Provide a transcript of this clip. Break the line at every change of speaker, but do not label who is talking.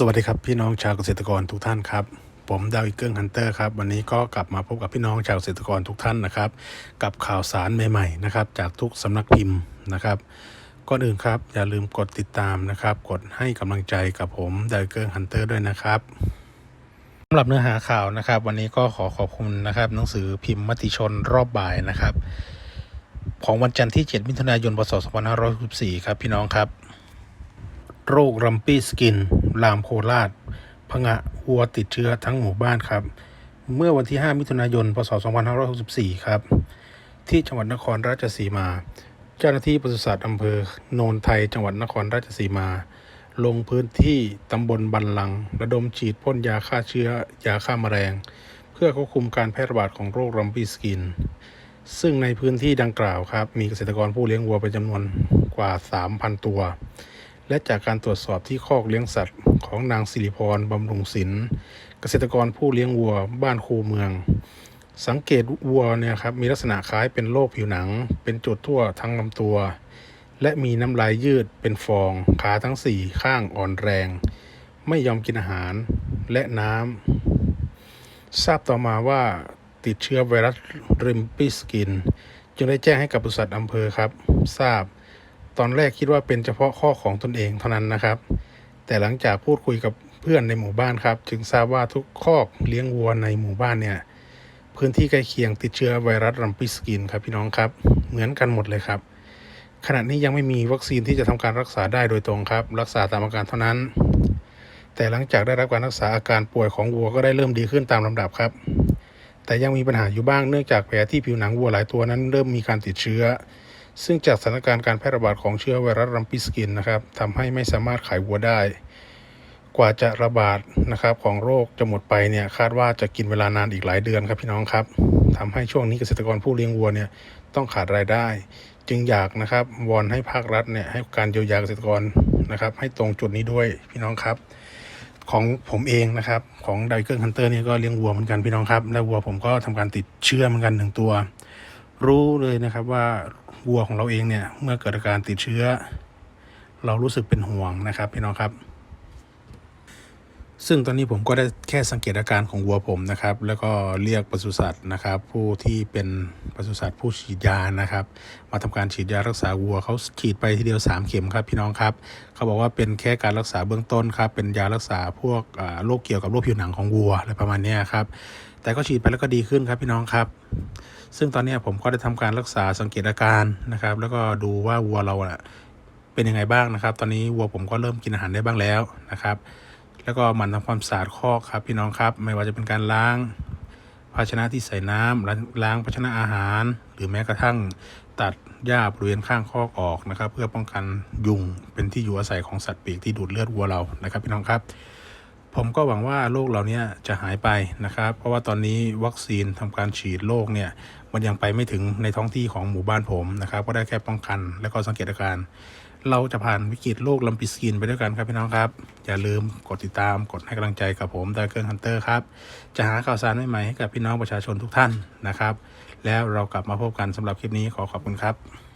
สวัสดีครับพี่น้องชาวเกษตรกรทุกท่านครับ ผมดาวอีเกิลฮันเตอร์ครับวันนี้ก็กลับมาพบกับพี่น้องชาวเกษตรกรทุกท่านนะครับ กับข่าวสารใหม่ๆนะครับ จากทุกสำนักพิมพ์นะครับก่อนอื่นครับอย่าลืมกดติดตามนะครับ กดให้กำลังใจกับผมดาวอีเกิลฮันเตอร์ด้วยนะครับสำหรับเนื้อหาข่าวนะครับ วันนี้ก็ขอขอบคุณนะครับ หนังสือพิมพ์มติชนรอบบ่ายนะครับ ของวันจันทร์ที่ 7 มิถุนายนพศ2564ครับพี่น้องครับ โรครัมปี้สกิน ลามโคราชพงะวัวติดเชื้อทั้งหมู่บ้านครับ เมื่อวันที่ 5 มิถุนายน พศ 2564 ครับ ที่จังหวัดนครราชสีมา เจ้าหน้าที่ปศุสัตว์อำเภอโนนไทย จังหวัดนครราชสีมา ลงพื้นที่ตำบลบันลัง ระดมฉีดพ่นยาฆ่าเชื้อยาฆ่าแมลง เพื่อควบคุมการแพร่ระบาดของโรครัมปีสกิน ซึ่งในพื้นที่ดังกล่าวครับ มีเกษตรกรผู้เลี้ยงวัวเป็นจำนวนกว่า 3,000 ตัว และจากการตรวจสอบที่คอกเลี้ยงสัตว์ของนางสิริพรบำรุงศิลป์เกษตรกรผู้เลี้ยงวัวบ้านคูเมือง สังเกตวัวเนี่ยครับมีลักษณะคล้ายเป็นโรคผิวหนัง เป็นจุดทั่วทั้งลำตัว และมีน้ำลายยืดเป็นฟอง ขาทั้งสี่ข้างอ่อนแรง ไม่ยอมกินอาหารและน้ำทราบต่อมาว่าติดเชื้อไวรัสริมปิสกิน จึงได้แจ้งให้กับบริษัทอำเภอครับ ทราบ ตอนแรกคิดว่าเป็นเฉพาะข้อของตนเองเท่านั้นนะครับ แต่หลังจากพูดคุยกับเพื่อนในหมู่บ้านครับ จึงทราบว่าทุกคอกเลี้ยงวัวในหมู่บ้านเนี่ยพื้นที่ใกล้เคียงติดเชื้อไวรัสรัมปิสกินครับพี่น้องครับ เหมือนกันหมดเลยครับขณะนี้ยังไม่มีวัคซีนที่จะทำการรักษาได้โดยตรงครับ รักษาตามอาการเท่านั้น แต่หลังจากได้รับการรักษาอาการป่วยของวัวก็ได้เริ่มดีขึ้นตามลำดับครับ แต่ยังมีปัญหาอยู่บ้างเนื่องจากแผลที่ผิวหนังวัวหลายตัวนั้น เริ่มมีการติดเชื้อ ซึ่งจากสถานการณ์การแพร่ระบาดของเชื้อไวรัสรัมปิสกินนะครับทำให้ไม่สามารถขายวัวได้ กว่าจะระบาดนะครับของโรคจะหมดไปเนี่ยคาดว่าจะกินเวลานานอีกหลายเดือนครับพี่น้องครับทำให้ช่วงนี้เกษตรกรผู้เลี้ยงวัวเนี่ยต้องขาดรายได้ จึงอยากนะครับวอนให้ภาครัฐเนี่ยให้การเยียวยาเกษตรกรนะครับ ให้ตรงจุดนี้ด้วยพี่น้องครับ ของผมเองนะครับของไดเกิลฮันเตอร์เนี่ยก็เลี้ยงวัวเหมือนกันพี่น้องครับและวัวผมก็ทำการติดเชื้อเหมือนกันหนึ่งตัว รู้เลยนะครับว่า วัวของเราเองเนี่ยเมื่อเกิดอาการติดเชื้อ เรารู้สึกเป็นห่วงนะครับพี่น้องครับ ซึ่งตอนนี้ผมก็ได้แค่สังเกตอาการของวัวผมนะครับ แล้วก็เรียกปศุสัตว์นะครับ ผู้ที่เป็นปศุสัตว์ผู้ฉีดยานะครับ มาทำการฉีดยารักษาวัวเขาฉีดไปทีเดียว 3 เข็มครับพี่น้องครับเขาบอกว่าเป็นแค่การรักษาเบื้องต้นครับเป็นยารักษาพวกโรคเกี่ยวกับโรคผิวหนังของวัวอะไรประมาณนี้ครับแต่ก็ฉีดไปแล้วก็ดีขึ้นครับพี่น้องครับ ซึ่งตอนนี้ผมก็ได้ทำการรักษาสังเกตอาการนะครับ แล้วก็ดูว่าวัวเราเป็นยังไงบ้างนะครับ ตอนนี้วัวผมก็เริ่มกินอาหารได้บ้างแล้วนะครับ แล้วก็หมั่นทำความสะอาดคอกครับพี่น้องครับ ไม่ว่าจะเป็นการล้างภาชนะที่ใส่น้ำล้างล้างภาชนะอาหาร หรือแม้กระทั่งตัดหญ้าบริเวณข้างคอกออกนะครับ เพื่อป้องกันยุงเป็นที่อยู่อาศัยของสัตว์ปีกที่ดูดเลือดวัวเรานะครับพี่น้องครับ ผมก็หวังว่าโรคเหล่านี้จะหายไปนะครับ เพราะว่าตอนนี้วัคซีนทำการฉีดโรคเนี่ยมันยังไปไม่ถึงในท้องที่ของหมู่บ้านผมนะครับ ก็ได้แค่ป้องกัน และก็สังเกตอาการ เราจะผ่านวิกฤตโรคลัมปิสกินไปด้วยกันครับพี่น้องครับ อย่าลืมกดติดตามกดให้กำลังใจกับผมดาเกิลฮันเตอร์ครับ จะหาข่าวสารใหม่ๆให้กับพี่น้องประชาชนทุกท่านนะครับ แล้วเรากลับมาพบกันสำหรับคลิปนี้ขอขอบคุณครับ